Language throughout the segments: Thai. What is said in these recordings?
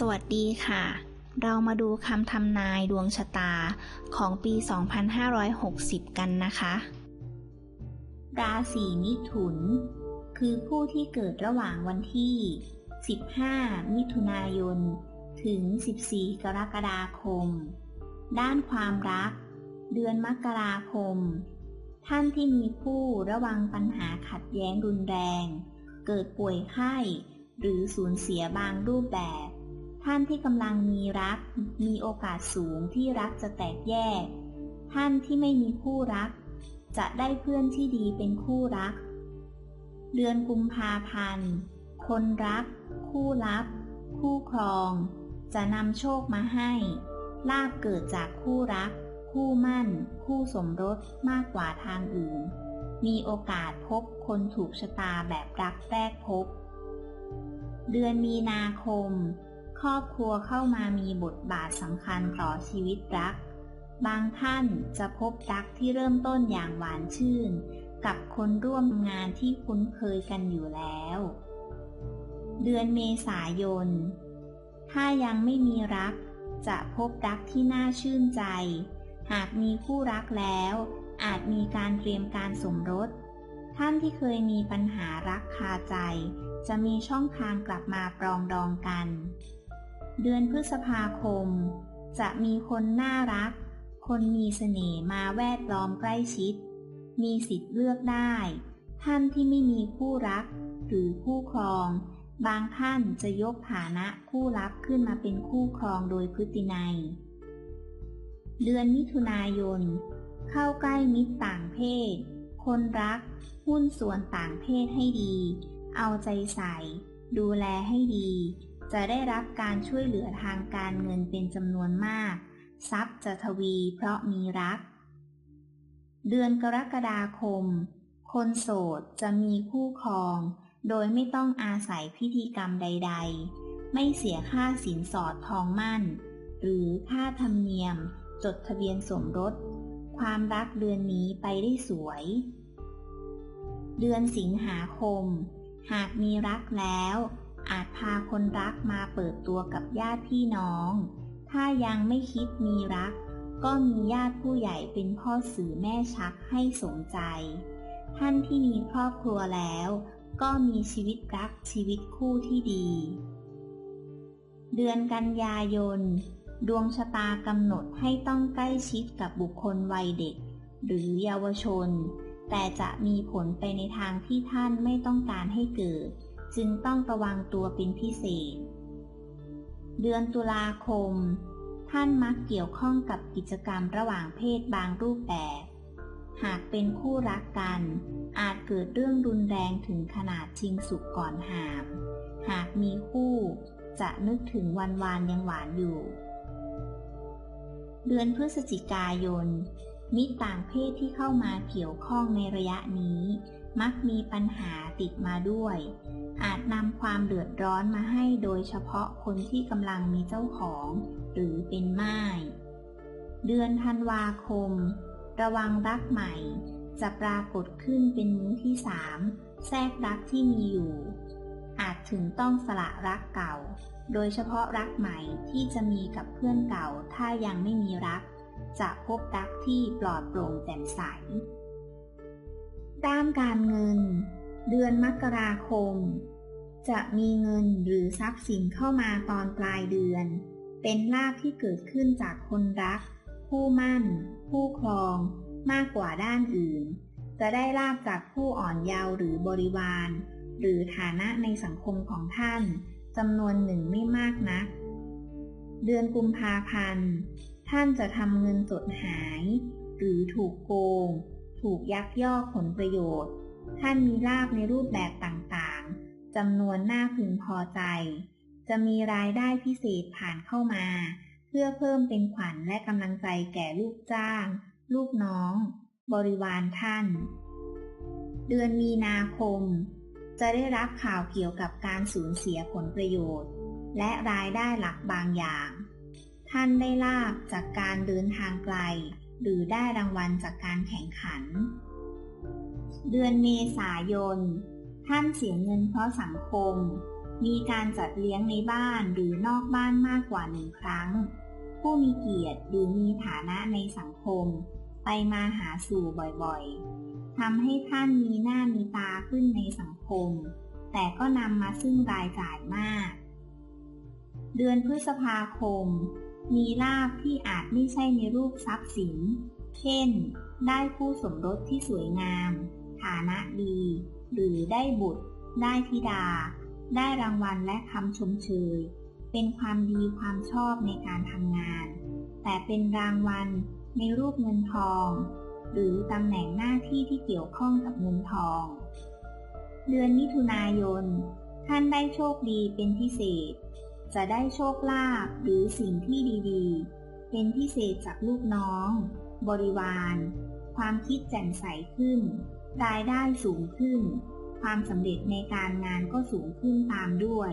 สวัสดีค่ะ เรามาดูคำทำนายดวงชะตาของปี 2560 กันนะคะ ราศีมิถุน คือผู้ที่เกิดระหว่างวันที่ 15 มิถุนายน ถึง 14 กรกฎาคม ด้านความรัก เดือนมกราคม ท่านที่มีคู่ระวังปัญหาขัดแย้งรุนแรง เกิดป่วยไข้หรือสูญเสียบางรูปแบบ ท่านที่กำลังมีรัก มีโอกาสสูงที่รักจะแตกแยก ท่านที่ไม่มีคู่รัก จะได้เพื่อนที่ดีเป็นคู่รัก เดือนกุมภาพันธ์ คนรัก คู่ลับคู่ครอง จะนำโชคมาให้ลาบเกิดจากคู่รัก คู่มั่น คู่สมรสมากกว่าทางอื่น มีโอกาสพบคนถูกชะตาแบบรักแรกพบ เดือนมีนาคม ครอบครัวเข้ามามีบทบาทสำคัญต่อชีวิตรัก บางท่านจะพบรักที่เริ่มต้นอย่างหวานชื่น กับคนร่วมงานที่คุ้นเคยกันอยู่แล้ว เดือนเมษายน ถ้ายังไม่มีรัก จะพบรักที่น่าชื่นใจ หากมีคู่รักแล้ว อาจมีการเตรียมการสมรส ท่านที่เคยมีปัญหารักคาใจ จะมีช่องทางกลับมาปรองดองกัน เดือนพฤษภาคม จะมีคนน่ารัก คนมีเสน่ห์มาแวดล้อมใกล้ชิด มีสิทธิ์เลือกได้ ท่านที่ไม่มีคู่รัก หรือคู่ครอง บางท่านจะยกฐานะคู่รับขึ้นมาเป็นคู่ครองโดยพฤตินัย เดือนมิถุนายน เข้าใกล้มิตรต่างเพศ คนรัก หุ้นส่วนต่างเพศให้ดี เอาใจใส่ ดูแลให้ดี จะได้รับการช่วยเหลือทางการเงินเป็นจำนวนมาก ทรัพย์จะทวีเพราะมีรัก เดือนกรกฎาคม คนโสดจะมีคู่ครอง โดยไม่ต้องอาศัยพิธีกรรมใด ๆ ไม่เสียค่าสินสอดทองมั่น หรือค่าธรรมเนียม จดทะเบียนสมรส ความรักเดือนนี้ไปได้สวย เดือนสิงหาคม หากมีรักแล้ว อาจพาคนรักมาเปิดตัวกับญาติพี่น้อง ถ้ายังไม่คิดมีรัก ก็มีญาติผู้ใหญ่เป็นพ่อสื่อแม่ชักให้สมใจ ท่านที่มีครอบครัวแล้ว ก็มีชีวิตรักชีวิตคู่ที่ดี เดือนกันยายน ดวงชะตากำหนดให้ต้องใกล้ชิดกับบุคคลวัยเด็ก หรือเยาวชน แต่จะมีผลไปในทางที่ท่านไม่ต้องการให้เกิด จึงต้องระวังตัวเป็นพิเศษ เดือนตุลาคม ท่านมักเกี่ยวข้องกับกิจกรรมระหว่างเพศบางรูปแบบ หากเป็นคู่รักกัน อาจเกิดเรื่องรุนแรงถึงขนาดชิงสุกก่อนหาม หากมีคู่ จะนึกถึงวันวานยังหวานอยู่ เดือนพฤศจิกายนมิตรต่างเพศที่เข้ามาเกี่ยวข้องในระยะนี้ มักมีปัญหาติดมาด้วย อาจนำความเดือดร้อนมาให้โดยเฉพาะคนที่กำลังมีเจ้าของ หรือเป็นม่าย เดือนธันวาคม ระวังรักใหม่ จะปรากฏขึ้นเป็นมือที่สามแทรกรักที่มีอยู่ อาจถึงต้องสละรักเก่า โดยเฉพาะรักใหม่ที่จะมีกับเพื่อนเก่าถ้ายังไม่มีรัก จะพบรักที่ปลอดโปร่งแจ่มใส ด้านการเงิน เดือนมกราคม จะมีเงินหรือทรัพย์สินเข้ามาตอนปลายเดือน เป็นลาภที่เกิดขึ้นจากคนรัก ผู้มั่น ผู้ครอง มากกว่าด้านอื่น จะได้ลาบจากผู้อ่อนเยาว์หรือบริวาร หรือฐานะในสังคมของท่านจำนวนหนึ่งไม่มากนัก เดือนกุมภาพันธ์ ท่านจะทำเงินสดหาย หรือถูกโกง ถูกยักยอกผลประโยชน์ ท่านมีลาบในรูปแบบต่างๆจำนวนน่าพึงพอใจ จะมีรายได้พิเศษผ่านเข้ามา เพื่อเพิ่มเป็นขวัญและกำลังใจแก่ลูกจ้าง ลูกน้อง บริวารท่าน เดือนมีนาคม จะได้รับข่าวเกี่ยวกับการสูญเสียผลประโยชน์ และรายได้หลักบางอย่าง ท่านได้ลาบจากการเดินทางไกล หรือได้รางวัลจากการแข่งขัน เดือนเมษายน ท่านเสียเงินเพราะสังคม มีการจัดเลี้ยงในบ้านหรือนอกบ้านมากกว่าหนึ่งครั้ง ผู้มีเกียรติหรือมีฐานะในสังคม ไปมาหาสู่บ่อยๆทำให้ท่านมีหน้ามีตาขึ้นในสังคม แต่ก็นำมาซึ่งรายจ่ายมาก เดือนพฤษภาคม มีลาภที่อาจไม่ใช่ในรูปทรัพย์สิน เช่น ได้คู่สมรสที่สวยงาม ฐานะดี หรือได้บุตร ได้ธิดา ได้รางวัลและคำชมเชย เป็นความดีความชอบในการทำงาน แต่เป็นรางวัลในรูปเงินทอง หรือตำแหน่งหน้าที่ที่เกี่ยวข้องกับเงินทอง เดือนมิถุนายน ท่านได้โชคดีเป็นพิเศษ จะได้โชคลาภหรือสิ่งที่ดีๆ เป็นพิเศษจากลูกน้อง บริวาร ความคิดแจ่มใสขึ้น รายได้สูงขึ้น ความสำเร็จในการงานก็สูงขึ้นตามด้วย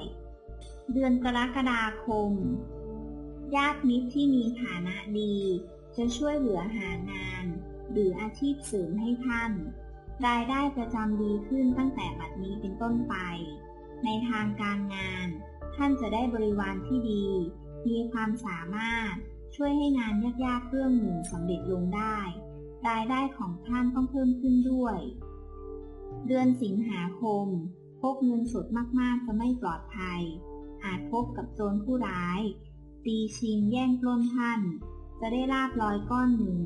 เดือนกรกฎาคม ญาติมิตรที่มีฐานะดี จะช่วยเหลือหางาน หรืออาชีพเสริมให้ท่าน รายได้ประจำดีขึ้นตั้งแต่บัดนี้เป็นต้นไป ในทางการงาน ท่านจะได้บริวารที่ดี มีความสามารถ ช่วยให้งานยากๆเรื่องหนึ่งสำเร็จลงได้ รายได้ของท่านต้องเพิ่มขึ้นด้วย เดือนสิงหาคม พกเงินสดมากๆจะไม่ปลอดภัย อาจพบกับโจรผู้ร้าย ตีชิงแย่งปล้นท่าน จะได้ลาบลอยก้อนหนึ่ง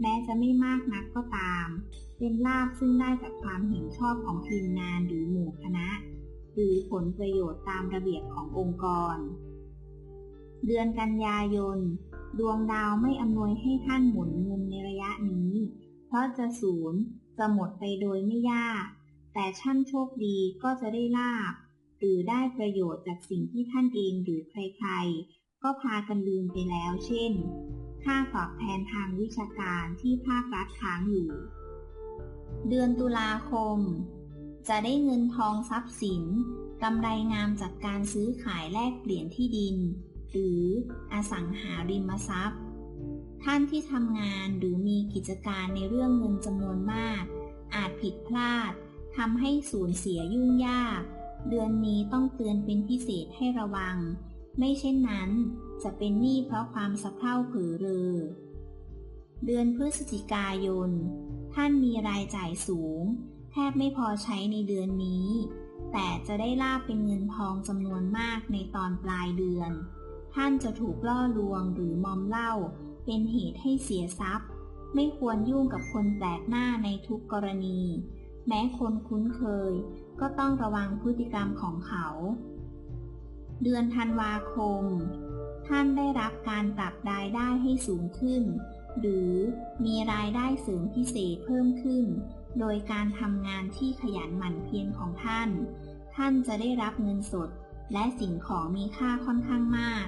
แม้จะไม่มากนักก็ตาม เป็นลาบซึ่งได้จากความเห็นชอบของทีมงานหรือหมู่คณะ หรือผลประโยชน์ตามระเบียบขององค์กร เดือนกันยายน ดวงดาวไม่อำนวยให้ท่านหมุนเงินในระยะนี้ เพราะจะสูญจะหมดไปโดยไม่ยาก แต่ท่านโชคดีก็จะได้ลาบ หรือได้ประโยชน์จากสิ่งที่ท่านเองหรือใครๆ ก็พากันลืมไปแล้ว เช่น ค่าตอบแทนทางวิชาการที่ภาครัฐค้างอยู่ เดือนตุลาคม จะได้เงินทองทรัพย์สินกำไรงามจากการซื้อขายแลกเปลี่ยนที่ดิน หรืออสังหาริมทรัพย์ ท่านที่ทำงานหรือมีกิจการในเรื่องเงินจำนวนมาก อาจผิดพลาดทำให้สูญเสียยุ่งยาก เดือนนี้ต้องเตือนเป็นพิเศษให้ระวัง ไม่เช่นนั้น จะเป็นหนี้เพราะความสะเพร่าเผือเรอเดือนพฤศจิกายน ท่านมีรายจ่ายสูง แทบไม่พอใช้ในเดือนนี้ แต่จะได้ลาบเป็นเงินทองจำนวนมากในตอนปลายเดือน ท่านจะถูกล่อลวงหรือมอมเหล้าเป็นเหตุให้เสียทรัพย์ ไม่ควรยุ่งกับคนแปลกหน้าในทุกกรณี แม้คนคุ้นเคย ก็ต้องระวังพฤติกรรมของเขา เดือนธันวาคม ท่านได้รับการปรับรายได้ให้สูงขึ้น หรือมีรายได้เสริมพิเศษเพิ่มขึ้น โดยการทำงานที่ขยันหมั่นเพียรของท่าน ท่านจะได้รับเงินสด และสิ่งของมีค่าค่อนข้างมาก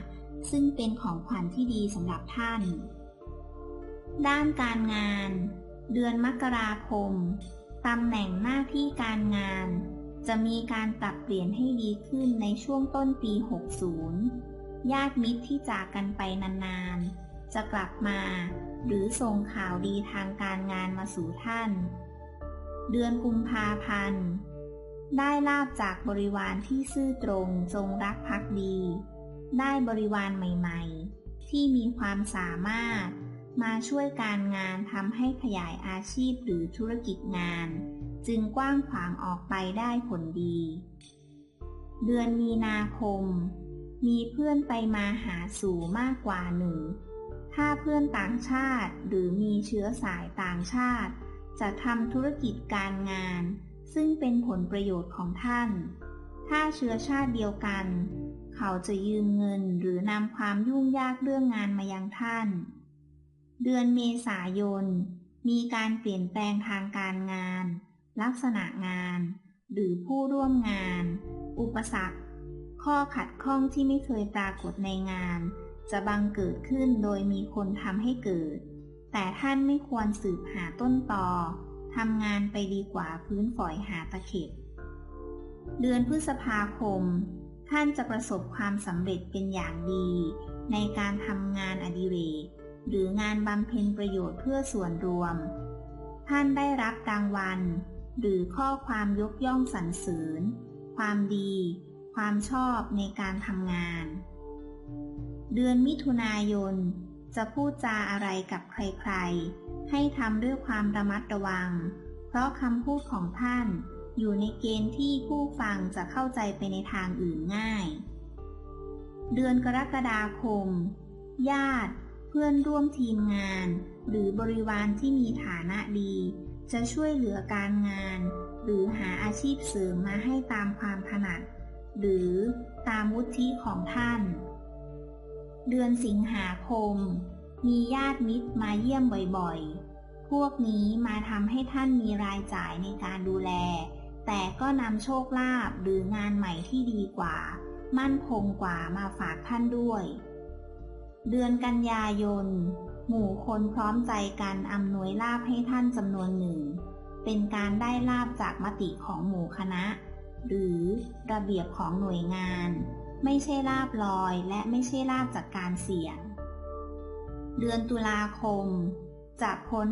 ซึ่งเป็นของขวัญที่ดีสำหรับท่าน ด้านการงาน เดือนมกราคมตำแหน่งหน้าที่การงาน จะมีการปรับเปลี่ยนให้ดีขึ้นในช่วงต้นปี 60 ญาติมิตรที่จากกันไปนานๆ จะกลับมา หรือส่งข่าวดีทางการงานมาสู่ท่าน เดือนกุมภาพันธ์ ได้ลาบจากบริวารที่ซื่อตรงจงรักภักดี ได้บริวารใหม่ๆ ที่มีความสามารถ มาช่วยการงานทำให้ขยายอาชีพหรือธุรกิจงาน จึงกว้างขวางออกไปได้ผลดี เดือนมีนาคม มีเพื่อนไปมาหาสู่มากกว่าหนึ่ง ถ้าเพื่อนต่างชาติหรือมีเชื้อสายต่างชาติ จะทำธุรกิจการงาน ซึ่งเป็นผลประโยชน์ของท่าน ถ้าเชื้อชาติเดียวกัน เขาจะยืมเงินหรือนำความยุ่งยากเรื่องงานมายังท่าน เดือนเมษายน มีการเปลี่ยนแปลงทางการงาน ลักษณะงาน หรือผู้ร่วมงาน อุปสรรค ข้อขัดข้องที่ไม่เคยปรากฏในงาน จะบังเกิดขึ้นโดยมีคนทำให้เกิด แต่ท่านไม่ควรสืบหาต้นตอทำงานไปดีกว่าพื้นฝอยหาตะเข็บ เดือนพฤษภาคม ท่านจะประสบความสำเร็จเป็นอย่างดี ในการทำงานอดิเรก หรืองานบำเพ็ญประโยชน์เพื่อส่วนรวม ท่านได้รับรางวัล หรือข้อความยกย่องสรรเสริญ ความดี ความชอบในการทำงาน เดือนมิถุนายน จะพูดจาอะไรกับใครๆ ให้ทำด้วยความระมัดระวัง เพราะคำพูดของท่าน อยู่ในเกณฑ์ที่ผู้ฟังจะเข้าใจไปในทางอื่นง่าย เดือนกรกฎาคม ญาติ เพื่อนร่วมทีมงาน หรือบริวารที่มีฐานะดี จะช่วยเหลือการงาน หรือหาอาชีพเสริมมาให้ตามความถนัด หรือตามวุฒิของท่าน เดือนสิงหาคม มีญาติมิตรมาเยี่ยมบ่อยๆ พวกนี้มาทำให้ท่านมีรายจ่ายในการดูแล แต่ก็นำโชคลาภหรืองานใหม่ที่ดีกว่า มั่นคงกว่ามาฝากท่านด้วย เดือนกันยายน หมู่คนพร้อมใจกันอำนวยลาภให้ท่านจำนวนหนึ่ง เป็นการได้ลาบจากมติของหมู่คณะ หรือระเบียบของหน่วยงาน ไม่ใช่ลาบลอยและไม่ใช่ลาบจากการเสี่ยง เดือนตุลาคม จะพ้น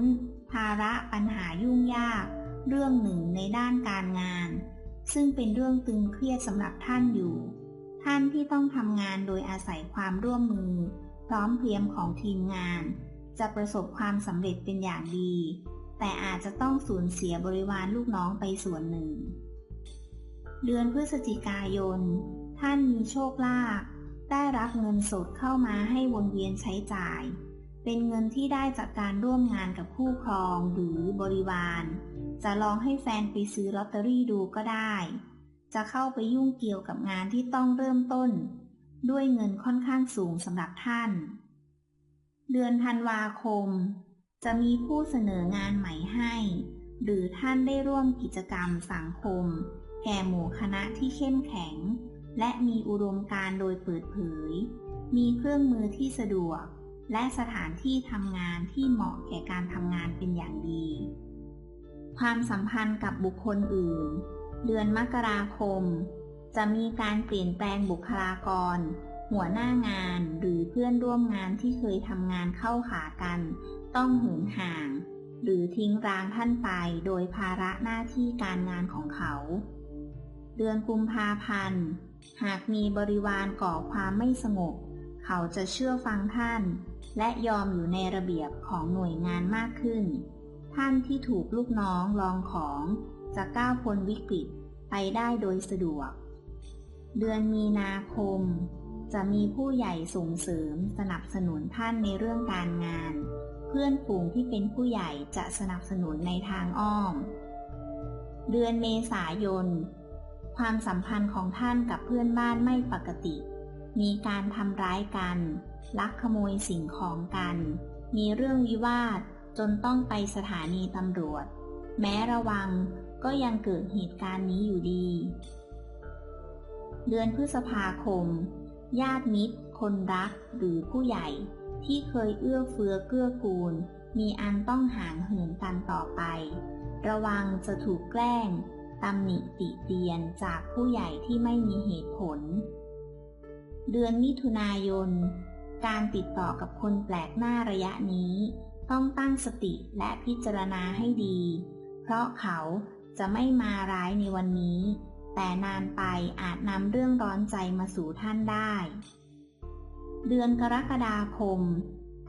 ภาระปัญหายุ่งยาก เรื่องหนึ่งในด้านการงาน ซึ่งเป็นเรื่องตึงเครียดสำหรับท่านอยู่ ท่านที่ต้องทำงานโดยอาศัยความร่วมมือ พร้อมเพรียมของทีมงาน จะประสบความสำเร็จเป็นอย่างดี แต่อาจจะต้องสูญเสียบริวารลูกน้องไปส่วนหนึ่ง เดือนพฤศจิกายน ท่านมีโชคลาภได้รับเงินสดเข้ามาให้วนเวียนใช้จ่าย เป็นเงินที่ได้จากการร่วมงานกับคู่ครองหรือบริวาร จะลองให้แฟนไปซื้อลอตเตอรี่ดูก็ได้ จะเข้าไปยุ่งเกี่ยวกับงานที่ต้องเริ่มต้น ด้วยเงินค่อนข้างสูงสำหรับท่าน เดือนธันวาคม จะมีผู้เสนองานใหม่ให้ หรือท่านได้ร่วมกิจกรรมสังคม แก่หมู่คณะที่เข้มแข็ง และมีอุดมการโดยเปิดเผย มีเครื่องมือที่สะดวก และสถานที่ทำงานที่เหมาะแก่การทำงานเป็นอย่างดี ความสัมพันธ์กับบุคคลอื่น เดือนมกราคม จะมีการเปลี่ยนแปลงบุคลากร หัวหน้างานหรือเพื่อนร่วมงานที่เคยทำงานเข้าขากัน ต้องหืนห่าง หรือทิ้งร้างท่านไปโดยภาระหน้าที่การงานของเขา เดือนกุมภาพันธ์ หากมีบริวารก่อความไม่สงบ เขาจะเชื่อฟังท่าน และยอมอยู่ในระเบียบของหน่วยงานมากขึ้น ท่านที่ถูกลูกน้องลองของจะก้าวพ้นวิกฤตไปได้โดยสะดวก เดือนมีนาคม จะมีผู้ใหญ่ส่งเสริมสนับสนุนท่านในเรื่องการงาน เพื่อนฝูงที่เป็นผู้ใหญ่จะสนับสนุนในทางอ้อม เดือนเมษายน ความสัมพันธ์ของท่านกับเพื่อนบ้านไม่ปกติ มีการทำร้ายกัน ลักขโมยสิ่งของกัน มีเรื่องวิวาทจนต้องไปสถานีตำรวจ แม้ระวังก็ยังเกิดเหตุการณ์นี้อยู่ดี เดือนพฤษภาคม ญาติมิตร คนรักหรือผู้ใหญ่ ที่เคยเอื้อเฟื้อเกื้อกูล มีอันต้องห่างเหินกันต่อไป ระวังจะถูกแกล้ง ตำหนิติเตียนจากผู้ใหญ่ที่ไม่มีเหตุผล เดือนมิถุนายน การติดต่อกับคนแปลกหน้าระยะนี้ ต้องตั้งสติและพิจารณาให้ดี เพราะเขาจะไม่มาร้ายในวันนี้ แต่นานไปอาจนำเรื่องร้อนใจมาสู่ท่านได้ เดือนกรกฎาคม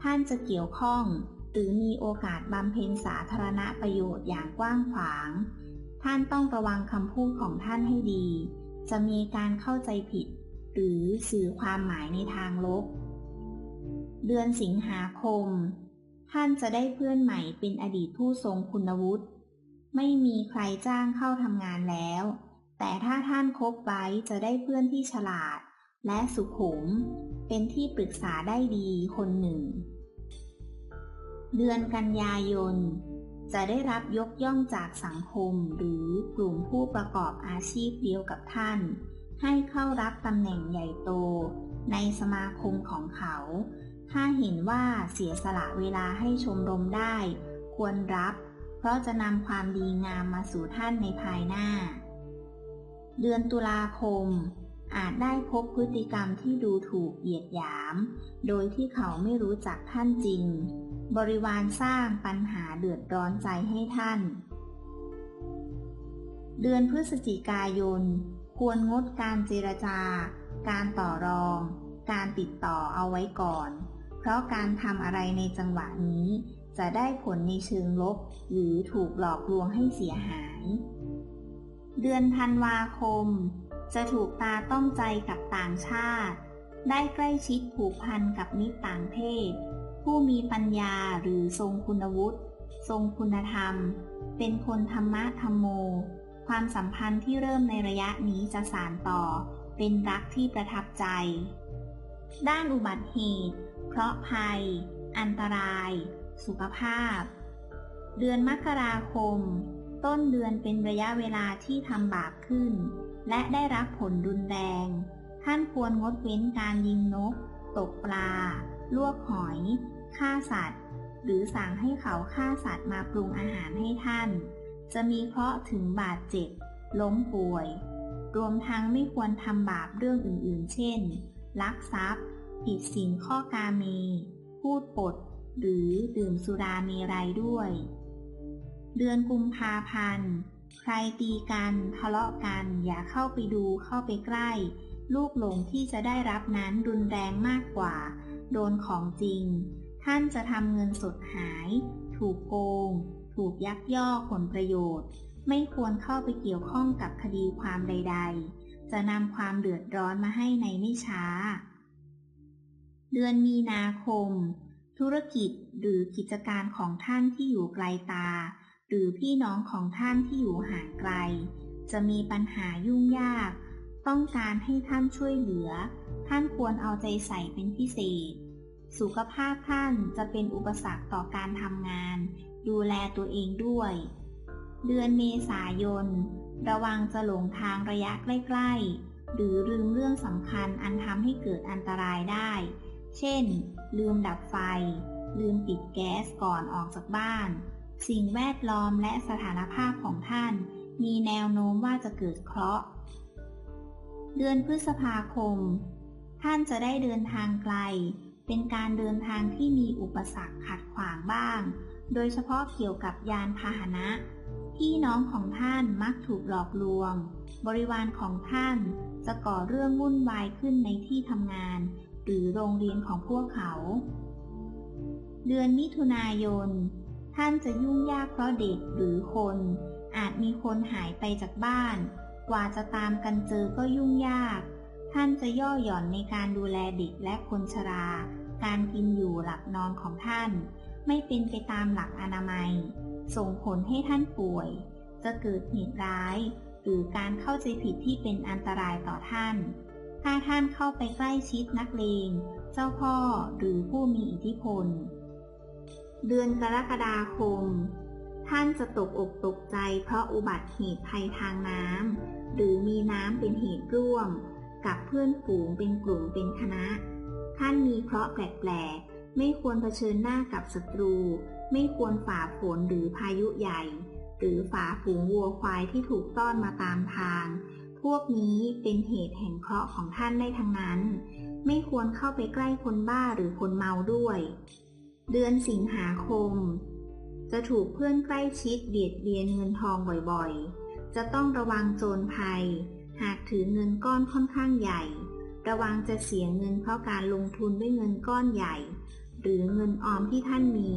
ท่านจะเกี่ยวข้อง หรือมีโอกาสบำเพ็ญสาธารณประโยชน์อย่างกว้างขวาง ท่านต้องระวังคำพูดของท่านให้ดี จะมีการเข้าใจผิด หรือสื่อความหมายในทางลบ เดือนสิงหาคม ท่านจะได้เพื่อนใหม่เป็นอดีตผู้ทรงคุณวุฒิ ไม่มีใครจ้างเข้าทำงานแล้ว แต่ถ้าท่านคบไว้จะได้เพื่อนที่ฉลาด และสุขุม เป็นที่ปรึกษาได้ดีคนหนึ่ง เดือนกันยายน จะได้รับยกย่องจากสังคมหรือกลุ่มผู้ประกอบอาชีพเดียวกับท่าน ให้เข้ารับตำแหน่งใหญ่โต ในสมาคมของเขา ถ้าเห็นว่าเสียสละเวลาให้ชมรมได้ ควรรับ เพราะจะนำความดีงามมาสู่ท่านในภายหน้า เดือนตุลาคม อาจได้พบพฤติกรรมที่ดูถูกเหยียดหยาม โดยที่เขาไม่รู้จักท่านจริง บริวารสร้างปัญหาเดือดร้อนใจให้ท่าน เดือนพฤศจิกายน ควรงดการเจรจา การต่อรอง การติดต่อเอาไว้ก่อน เพราะการทำอะไรในจังหวะนี้ จะได้ผลในเชิงลบ หรือถูกหลอกลวงให้เสียหาย เดือนธันวาคม จะถูกตาต้องใจกับต่างชาติ ได้ใกล้ชิดผูกพันกับมิตรต่างเพศ ผู้มีปัญญาหรือทรงคุณวุฒิทรงคุณธรรม เป็นคนธรรมะธรรมโม ความสัมพันธ์ที่เริ่มในระยะนี้จะสานต่อ เป็นรักที่ประทับใจ ด้านอุบัติเหตุเคราะห์ภัย อันตราย สุขภาพ เดือนมกราคม ต้นเดือนเป็นระยะเวลาที่ทำบาปขึ้น และได้รับผลรุนแรง ท่านควรงดเว้นการยิงนก ตกปลา ลวกหอย ฆ่าสัตว์ หรือสั่งให้เขาฆ่าสัตว์มาปรุงอาหารให้ท่าน จะมีเคราะห์ถึงบาดเจ็บ ล้มป่วย รวมทั้งไม่ควรทำบาปเรื่องอื่นๆ เช่น ลักทรัพย์ ผิดศีลข้อกาเม พูดปด หรือดื่มสุราเมรัยด้วย เดือนกุมภาพันธ์ ใครตีกันทะเลาะกันอย่าเข้าไปดูเข้าไปใกล้ ลูกหลงที่จะได้รับนั้นรุนแรงมากกว่า โดนของจริง ท่านจะทำเงินสดหาย ถูกโกง ถูกยักยอกผลประโยชน์ ไม่ควรเข้าไปเกี่ยวข้องกับคดีความใด ๆ จะนำความเดือดร้อนมาให้ในไม่ช้า เดือนมีนาคม ธุรกิจหรือกิจการของท่านที่อยู่ไกลตา หรือพี่น้องของท่านที่อยู่ห่างไกล จะมีปัญหายุ่งยาก ต้องการให้ท่านช่วยเหลือ ท่านควรเอาใจใส่เป็นพิเศษ สุขภาพท่านจะเป็นอุปสรรคต่อการทำงาน ดูแลตัวเองด้วย เดือนเมษายน ระวังจะหลงทางระยะใกล้ๆ หรือลืมเรื่องสำคัญอันทำให้เกิดอันตรายได้ เช่น ลืมดับไฟ ลืมปิดแก๊สก่อนออกจากบ้าน สิ่งแวดล้อมและสถานภาพของท่าน มีแนวโน้มว่าจะเกิดเคราะห์ เดือนพฤษภาคม ท่านจะได้เดินทางไกล เป็นการเดินทางที่มีอุปสรรคขัดขวางบ้าง โดยเฉพาะเกี่ยวกับยานพาหนะพี่น้องของท่านมักถูกหลอกลวง บริวารของท่านจะก่อเรื่องวุ่นวายขึ้นในที่ทำงาน หรือโรงเรียนของพวกเขา เดือนมิถุนายน ท่านจะยุ่งยากเพราะเด็กหรือคน อาจมีคนหายไปจากบ้าน กว่าจะตามกันเจอก็ยุ่งยาก ท่านจะย่อหย่อนในการดูแลเด็กและคนชรา การกินอยู่หลับนอนของท่าน ไม่เป็นไปตามหลักอนามัย ส่งผลให้ท่านป่วย จะเกิดเหตุร้าย หรือการเข้าใจผิดที่เป็นอันตรายต่อท่าน ถ้าท่านเข้าไปใกล้ชิดนักเลง เจ้าพ่อหรือผู้มีอิทธิพล เดือนกรกฎาคม ท่านจะตกอกตกใจเพราะอุบัติเหตุภัยทางน้ำหรือมีน้ำเป็นเหตุร่วม กับเพื่อนฝูงเป็นกลุ่มเป็นคณะ ท่านมีเคราะห์แปลกๆ ไม่ควรเผชิญหน้ากับศัตรู ไม่ควรฝ่าฝนหรือพายุใหญ่ หรือฝ่าฝูงวัวควายที่ถูกต้อนมาตามทาง พวกนี้เป็นเหตุแห่งเคราะห์ของท่านได้ทั้งนั้น ไม่ควรเข้าไปใกล้คนบ้าหรือคนเมาด้วย เดือนสิงหาคม จะถูกเพื่อนใกล้ชิดเบียดเบียนเงินทองบ่อยๆ จะต้องระวังโจรภัย หากถือเงินก้อนค่อนข้างใหญ่ ระวังจะเสียเงินเพราะการลงทุนด้วยเงินก้อนใหญ่ หรือเงินออมที่ท่านมี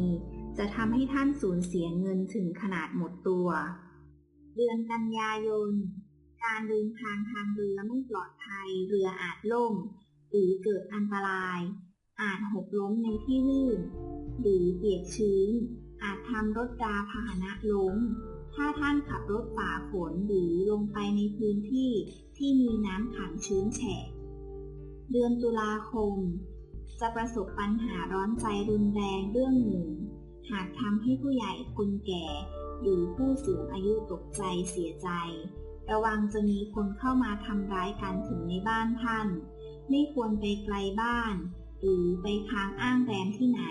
จะทำให้ท่านสูญเสียเงินถึงขนาดหมดตัว เดือนกันยายน การเดินทางทางเรือไม่ปลอดภัย เรืออาจล่ม หรือเกิดอันตราย อาจหกล้มในที่ลื่น หรือเปียกชื้น อาจทำรถราพาหนะล้ม ถ้าท่านขับรถฝ่าฝนหรือลงไปในพื้นที่ที่มีน้ำขังชื้นแฉะ เดือนตุลาคม จะประสบปัญหาร้อนใจรุนแรงเรื่องหนึ่ง หากทำให้ผู้ใหญ่คนแก่ หรือผู้สูงอายุตกใจเสียใจ ระวังจะมีคนเข้ามาทำร้ายกันถึงในบ้านท่าน ไม่ควรไปไกลบ้าน หรือไปค้างอ้างแรมที่ไหน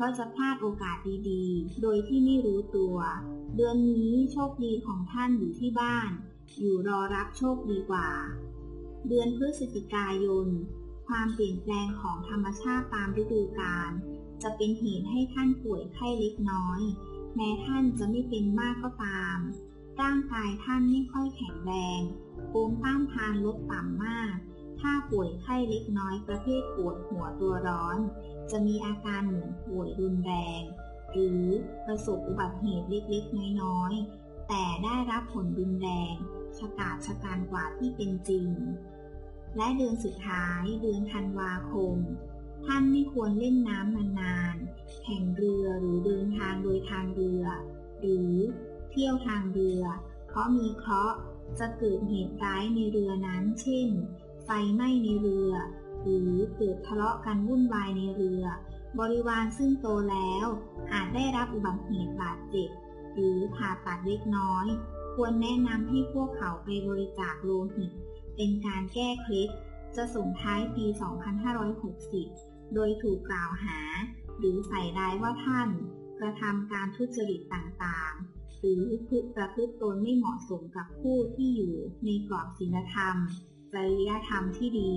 เพราจะพลาดโอกาสดีๆ โดยที่ไม่รู้ตัว เดือนนี้โชคดีของท่านอยู่ที่บ้าน อยู่รอรับโชคดีกว่า เดือนพฤศจิกายน ความเปลี่ยนแปลงของธรรมชาติตามฤดูกาลจะเป็นเหตุให้ท่านป่วยไข้เล็กน้อย แม้ท่านจะไม่เป็นมากก็ตาม ร่างกายท่านไม่ค่อยแข็งแรงภูมิต้านทานลดต่ำมาก ถ้าป่วยไข้เล็กน้อยประเภทปวดหัวตัวร้อน จะมีอาการเหมือนป่วยรุนแรง หรือประสบอุบัติเหตุเล็กๆ น้อยๆ แต่ได้รับผลรุนแรงชะกาจชะการกว่าที่เป็นจริง และเดือนสุดท้ายเดือนธันวาคม ท่านไม่ควรเล่นน้ำนานๆแข่งเรือหรือเดินทางโดยทางเรือ หรือเที่ยวทางเรือ เพราะมีเคราะห์จะเกิดเหตุร้ายในเรือนั้น เช่น ฟไหม้ในเรือ หรือเกิดทะเลาะกันวุ่นวายในเรือ บริวารซึ่งโตแล้ว อาจได้รับอุบัติเหตุบาดเจ็บ หรือผ่าตัดเล็กน้อย ควรแนะนำให้พวกเขาไปบริจาคโลหิต เป็นการแก้เคล็ดจะส่งท้ายปี 2560 โดยถูกกล่าวหา หรือใส่ร้ายว่าท่าน กระทำการทุจริตต่างๆ หรือพฤติประพฤติตนไม่เหมาะสมกับผู้ที่อยู่ในกรอบศีลธรรม จริยธรรมที่ดี